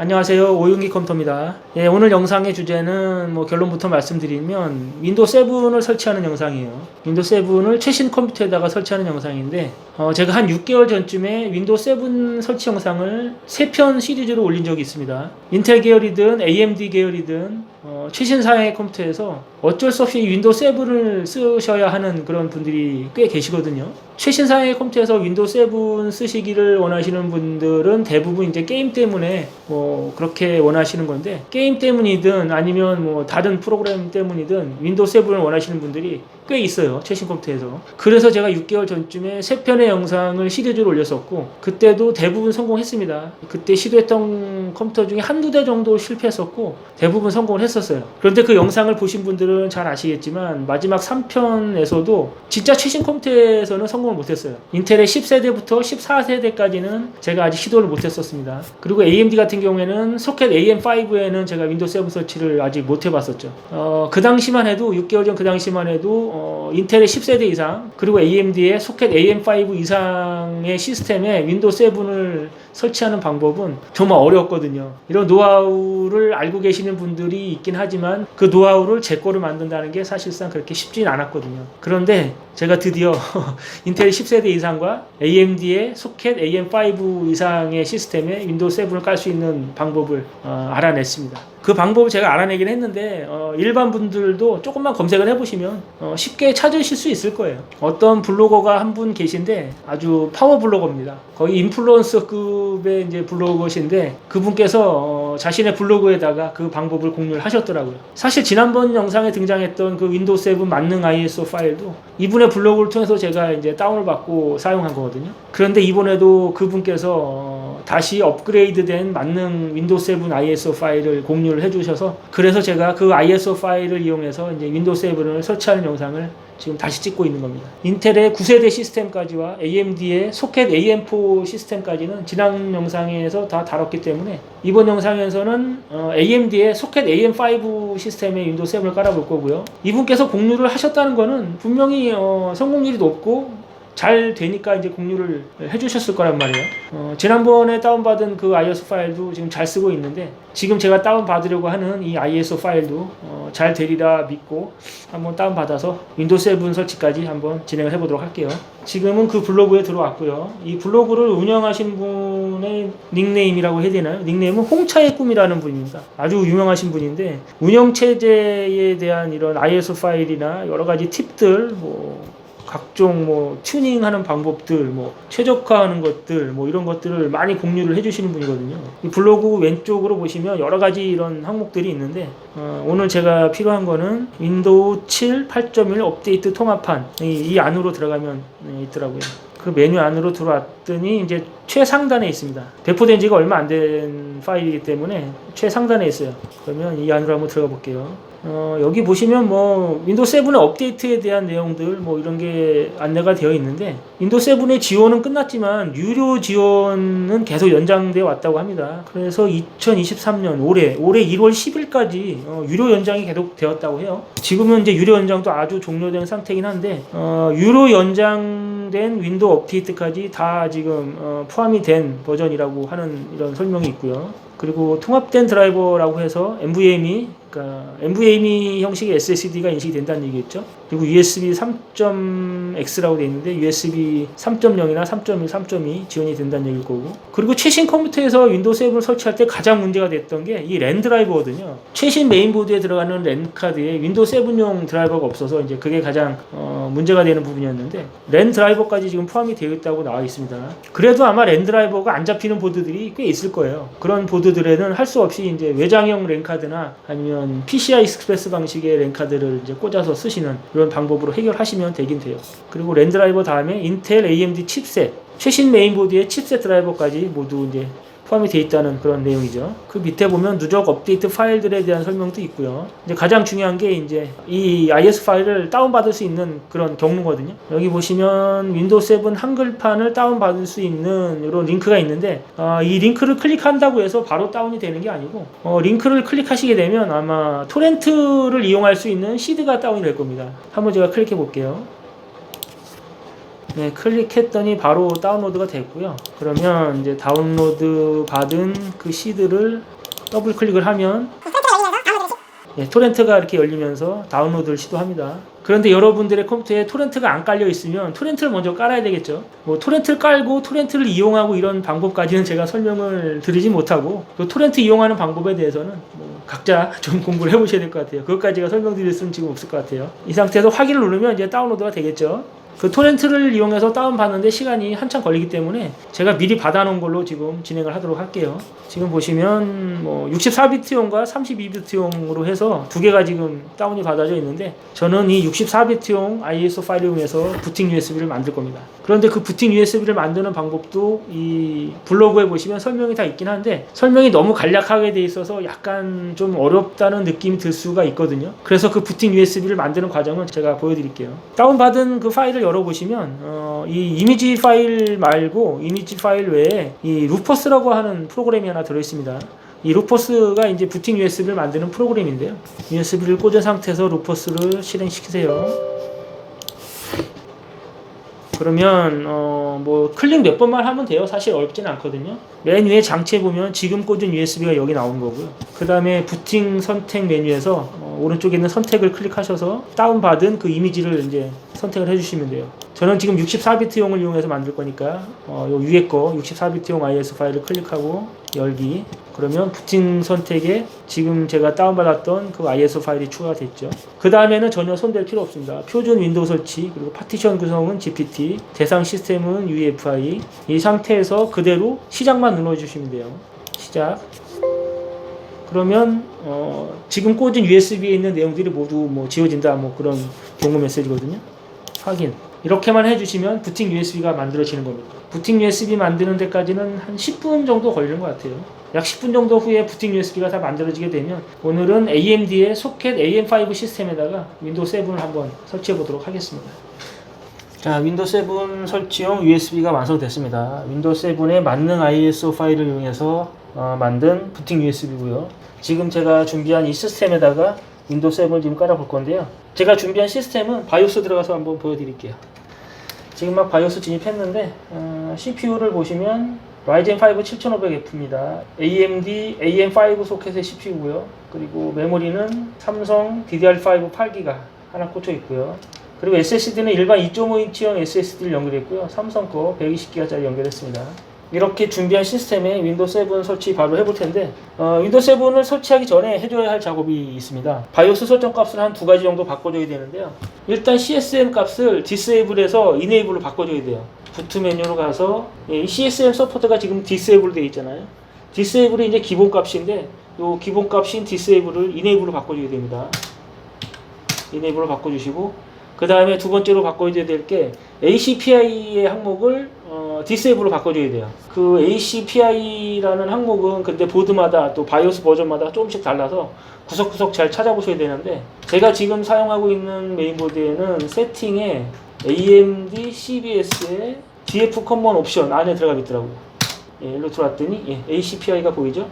안녕하세요. 오윤기 컴퓨터입니다. 예, 오늘 영상의 주제는 뭐 결론부터 말씀드리면 윈도우 7을 설치하는 영상이에요. 윈도우 7을 최신 컴퓨터에다가 설치하는 영상인데 어, 제가 한 6개월 전쯤에 윈도우 7 설치 영상을 3편 시리즈로 올린 적이 있습니다. 인텔 계열이든 AMD 계열이든 어, 최신사의 컴퓨터에서 어쩔 수 없이 윈도우 7을 쓰셔야 하는 그런 분들이 꽤 계시거든요. 최신사의 컴퓨터에서 윈도우 7 쓰시기를 원하시는 분들은 대부분 이제 게임 때문에 뭐 그렇게 원하시는 건데 게임 때문이든 아니면 뭐 다른 프로그램 때문이든 윈도우 7을 원하시는 분들이 꽤 있어요. 최신 컴퓨터에서. 그래서 제가 6개월 전쯤에 세 편의 영상을 시리즈로 올렸었고 그때도 대부분 성공했습니다. 그때 시도했던 컴퓨터 중에 한두 대 정도 실패했었고 대부분 성공을 했었어요. 그런데 그 영상을 보신 분들은 잘 아시겠지만 마지막 3편에서도 진짜 최신 컴퓨터에서는 성공을 못했어요. 인텔의 10세대부터 14세대까지는 제가 아직 시도를 못했었습니다. 그리고 AMD 같은 경우에는 소켓 AM5에는 제가 윈도우 7 설치를 아직 못 해봤었죠. 어, 그 당시만 해도 6개월 전 그 당시만 해도 어, 인텔의 10세대 이상 그리고 AMD의 소켓 AM5 이상의 시스템에 윈도우 7을 설치하는 방법은 정말 어려웠거든요. 이런 노하우를 알고 계시는 분들이 있긴 하지만 그 노하우를 제 거로 만든다는 게 사실상 그렇게 쉽진 않았거든요. 그런데 제가 드디어 인텔 10세대 이상과 AMD의 소켓 AM5 이상의 시스템에 윈도우 7을 깔 수 있는 방법을 어, 알아냈습니다. 그 방법을 제가 알아내긴 했는데 어, 일반 분들도 조금만 검색을 해보시면 어, 쉽게 찾으실 수 있을 거예요. 어떤 블로거가 한 분 계신데 아주 파워 블로거입니다. 거의 인플루언서급의 이제 블로거신데 그분께서 어, 자신의 블로그에다가 그 방법을 공유를 하셨더라고요. 사실 지난번 영상에 등장했던 그 윈도우 7 만능 ISO 파일도 이분의 블로그를 통해서 제가 이제 다운을 받고 사용한 거거든요. 그런데 이번에도 그분께서 어, 다시 업그레이드된 만능 윈도우 7 ISO 파일을 공유를 해주셔서 그래서 제가 그 ISO 파일을 이용해서 이제 윈도우 7을 설치하는 영상을 지금 다시 찍고 있는 겁니다. 인텔의 9세대 시스템까지와 AMD의 소켓 AM4 시스템까지는 지난 영상에서 다 다뤘기 때문에 이번 영상에서는 어, AMD의 소켓 AM5 시스템에 윈도우 7을 깔아볼 거고요. 이분께서 공유를 하셨다는 거는 분명히 어, 성공률이 높고 잘 되니까 이제 공유를 해주셨을 거란 말이에요. 어, 지난번에 다운받은 그 ISO 파일도 지금 잘 쓰고 있는데 지금 제가 다운받으려고 하는 이 ISO 파일도 어, 잘 되리라 믿고 한번 다운받아서 윈도우 7 설치까지 한번 진행을 해보도록 할게요. 지금은 그 블로그에 들어왔고요. 이 블로그를 운영하신 분의 닉네임이라고 해야 되나요? 닉네임은 홍차의 꿈이라는 분입니다. 아주 유명하신 분인데 운영 체제에 대한 이런 ISO 파일이나 여러 가지 팁들 뭐 각종 뭐 튜닝하는 방법들, 뭐 최적화하는 것들, 뭐 이런 것들을 많이 공유를 해주시는 분이거든요. 이 블로그 왼쪽으로 보시면 여러 가지 이런 항목들이 있는데 어, 오늘 제가 필요한 거는 윈도우 7 8.1 업데이트 통합판 이, 이 안으로 들어가면 네, 있더라고요. 그 메뉴 안으로 들어왔더니 이제 최상단에 있습니다. 배포된 지가 얼마 안 된 파일이기 때문에 최상단에 있어요. 그러면 이 안으로 한번 들어가 볼게요. 어, 여기 보시면 뭐 윈도우 7의 업데이트에 대한 내용들 뭐 이런 게 안내가 되어 있는데 윈도우 7의 지원은 끝났지만 유료 지원은 계속 연장되어 왔다고 합니다. 그래서 2023년 올해 올해 1월 10일까지 어, 유료 연장이 계속 되었다고 해요. 지금은 이제 유료 연장도 아주 종료된 상태긴 한데 어, 유료 연장된 윈도우 업데이트까지 다 지금 어, 포함이 된 버전이라고 하는 이런 설명이 있고요. 그리고 통합된 드라이버라고 해서 NVMe, 그러니까 NVMe 형식의 SSD가 인식이 된다는 얘기겠죠. 그리고 USB 3.x라고 되어 있는데 USB 3.0이나 3.1, 3.2 지원이 된다는 얘기일 거고. 그리고 최신 컴퓨터에서 윈도우 7을 설치할 때 가장 문제가 됐던 게 이 랜 드라이버거든요. 최신 메인보드에 들어가는 랜 카드에 윈도우 7용 드라이버가 없어서 이제 그게 가장 어, 문제가 되는 부분이었는데 랜 드라이버까지 지금 포함이 되어 있다고 나와 있습니다. 그래도 아마 랜 드라이버가 안 잡히는 보드들이 꽤 있을 거예요. 그런 보드들에는 할 수 없이 이제 외장형 랜 카드나 아니면 PCI 익스프레스 방식의 랜 카드를 이제 꽂아서 쓰시는 이런 방법으로 해결하시면 되긴 돼요. 그리고 랜 드라이버 다음에 인텔 AMD 칩셋 최신 메인보드의 칩셋 드라이버까지 모두 이제 포함이 되어 있다는 그런 내용이죠. 그 밑에 보면 누적 업데이트 파일들에 대한 설명도 있고요. 이제 가장 중요한 게 이제 이 IS 파일을 다운받을 수 있는 그런 경로거든요. 여기 보시면 윈도우 7 한글판을 다운받을 수 있는 이런 링크가 있는데 어, 이 링크를 클릭한다고 해서 바로 다운이 되는 게 아니고 어, 링크를 클릭하시게 되면 아마 토렌트를 이용할 수 있는 시드가 다운이 될 겁니다. 한번 제가 클릭해 볼게요. 네, 클릭했더니 바로 다운로드가 됐고요. 그러면 이제 다운로드 받은 그 시드를 더블 클릭을 하면 예, 토렌트가 이렇게 열리면서 다운로드를 시도합니다. 그런데 여러분들의 컴퓨터에 토렌트가 안 깔려 있으면 토렌트를 먼저 깔아야 되겠죠. 뭐 토렌트를 깔고 토렌트를 이용하고 이런 방법까지는 제가 설명을 드리지 못하고 그 토렌트 이용하는 방법에 대해서는 뭐 각자 좀 공부를 해보셔야 될 것 같아요. 그것까지 제가 설명드릴 수는 지금 없을 것 같아요. 이 상태에서 확인을 누르면 이제 다운로드가 되겠죠. 그 토렌트를 이용해서 다운받는데 시간이 한참 걸리기 때문에 제가 미리 받아놓은 걸로 지금 진행을 하도록 할게요. 지금 보시면 뭐 64비트용과 32비트용으로 해서 두 개가 지금 다운이 받아져 있는데 저는 이 64비트용 ISO 파일을 이용해서 부팅 USB를 만들 겁니다. 그런데 그 부팅 USB를 만드는 방법도 이 블로그에 보시면 설명이 다 있긴 한데 설명이 너무 간략하게 돼 있어서 약간 좀 어렵다는 느낌이 들 수가 있거든요. 그래서 그 부팅 USB를 만드는 과정은 제가 보여드릴게요. 다운받은 그 파일을 열어보시면 어, 이 이미지 파일 말고 이미지 파일 외에 이 루퍼스라고 하는 프로그램이 하나 들어있습니다. 이 루퍼스가 이제 부팅 USB를 만드는 프로그램인데요. USB를 꽂은 상태에서 루퍼스를 실행시키세요. 그러면 어, 뭐 클릭 몇 번만 하면 돼요. 사실 어렵지는 않거든요. 맨 위에 장치에 보면 지금 꽂은 USB가 여기 나오는 거고요. 그 다음에 부팅 선택 메뉴에서 어, 오른쪽에 있는 선택을 클릭하셔서 다운받은 그 이미지를 이제 선택을 해주시면 돼요. 저는 지금 64비트용을 이용해서 만들 거니까 어, 요 위에 거 64비트용 IS 파일을 클릭하고 열기 그러면 부팅 선택에 지금 제가 다운받았던 그 ISO 파일이 추가됐죠. 그 다음에는 전혀 손댈 필요 없습니다. 표준 윈도우 설치, 그리고 파티션 구성은 GPT, 대상 시스템은 UEFI. 이 상태에서 그대로 시작만 눌러주시면 돼요. 시작. 그러면 어, 지금 꽂은 USB에 있는 내용들이 모두 뭐 지워진다 뭐 그런 경고 메시지거든요. 확인. 이렇게만 해주시면 부팅 USB가 만들어지는 겁니다. 부팅 USB 만드는 데까지는 한 10분 정도 걸리는 것 같아요. 약 10분 정도 후에 부팅 USB가 다 만들어지게 되면 오늘은 AMD의 소켓 AM5 시스템에다가 윈도우 7을 한번 설치해 보도록 하겠습니다. 자, 윈도우 7 설치용 USB가 완성됐습니다. 윈도우 7의 만능 ISO 파일을 이용해서 어, 만든 부팅 USB고요. 지금 제가 준비한 이 시스템에다가 윈도우 7을 지금 깔아볼 건데요. 제가 준비한 시스템은 바이오스 들어가서 한번 보여드릴게요. 지금 막 바이오스 진입했는데 어, CPU를 보시면 라이젠 5 7500F입니다. AMD AM5 소켓의 CPU고요. 그리고 메모리는 삼성 DDR5 8기가 하나 꽂혀 있고요. 그리고 SSD는 일반 2.5인치형 SSD를 연결했고요. 삼성 거 120기가짜리 연결했습니다. 이렇게 준비한 시스템에 윈도우 7 설치 바로 해볼 텐데 어, 윈도우 7을 설치하기 전에 해줘야 할 작업이 있습니다. 바이오스 설정 값을 한 두 가지 정도 바꿔줘야 되는데요. 일단 CSM 값을 disable에서 enable로 바꿔줘야 돼요. 부트 메뉴로 가서 예, 이 CSM 서포트가 지금 disable 되어 있잖아요. disable이 이제 기본 값인데 요 기본 값인 disable을 enable로 바꿔줘야 됩니다. enable로 바꿔주시고 그 다음에 두 번째로 바꿔줘야 될 게 ACPI의 항목을 어, disable로 바꿔줘야 돼요. 그 ACPI라는 항목은 근데 보드마다 또 바이오스 버전마다 조금씩 달라서 구석구석 잘 찾아보셔야 되는데 제가 지금 사용하고 있는 메인보드에는 세팅에 AMD CBS의 DF 커먼 옵션 안에 들어가 있더라고요. 예, 일로 들어왔더니 예, ACPI가 보이죠?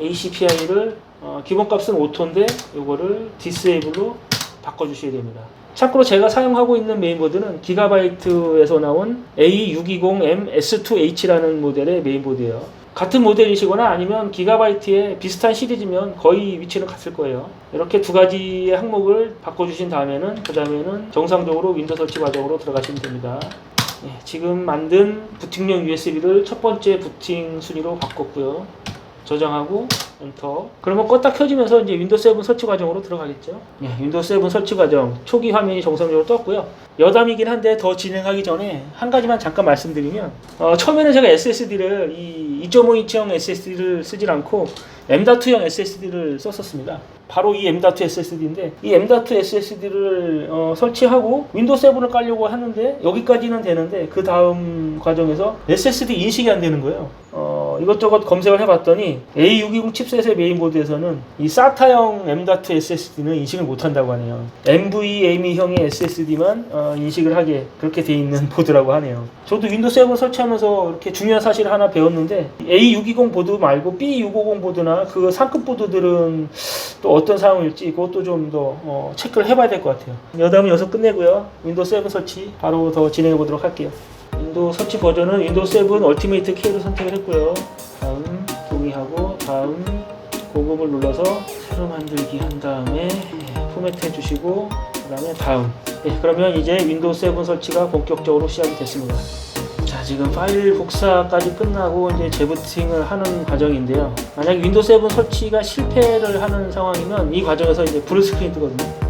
ACPI를 어, 기본값은 5톤인데 이거를 disable로 바꿔주셔야 됩니다. 참고로 제가 사용하고 있는 메인보드는 기가바이트에서 나온 A620M S2H라는 모델의 메인보드예요. 같은 모델이시거나 아니면 기가바이트의 비슷한 시리즈면 거의 위치는 같을 거예요. 이렇게 두 가지의 항목을 바꿔주신 다음에는 그 다음에는 정상적으로 윈도우 설치 과정으로 들어가시면 됩니다. 예, 지금 만든 부팅용 USB를 첫 번째 부팅 순위로 바꿨고요. 저장하고 엔터. 그러면 껐다 켜지면서 이제 윈도우 7 설치 과정으로 들어가겠죠. 예, 윈도우 7 설치 과정 초기 화면이 정상적으로 떴고요. 여담이긴 한데 더 진행하기 전에 한 가지만 잠깐 말씀드리면 어, 처음에는 제가 SSD를 이 2.5인치형 SSD를 쓰질 않고 M.2형 SSD를 썼었습니다. 바로 이 M.2 SSD인데 이 M.2 SSD를 어, 설치하고 윈도우 7을 깔려고 하는데 여기까지는 되는데 그 다음 과정에서 SSD 인식이 안 되는 거예요. 어, 이것저것 검색을 해봤더니 A620 칩 셋의 메인보드에서는 이 SATA형 M.2 SSD는 인식을 못한다고 하네요. NVMe형의 SSD만 어, 인식을 하게 그렇게 돼 있는 보드라고 하네요. 저도 윈도우 7 설치하면서 이렇게 중요한 사실을 하나 배웠는데 A620 보드 말고 B650 보드나 그 상급 보드들은 또 어떤 상황일지 그것도 좀더 어, 체크를 해봐야 될 것 같아요. 여담은 여기서 끝내고요. 윈도우 7 설치 바로 더 진행해 보도록 할게요. 윈도우 설치 버전은 윈도우 7 얼티메이트 K로 선택을 했고요. 다음 동의하고 다음 고급을 눌러서 새로 만들기 한 다음에 예, 포맷 해주시고 그 다음에 다음 예, 그러면 이제 윈도우 7 설치가 본격적으로 시작이 됐습니다. 자 지금 파일 복사까지 끝나고 이제 재부팅을 하는 과정인데요. 만약 윈도우 7 설치가 실패를 하는 상황이면 이 과정에서 이제 브루 스크린 뜨거든요.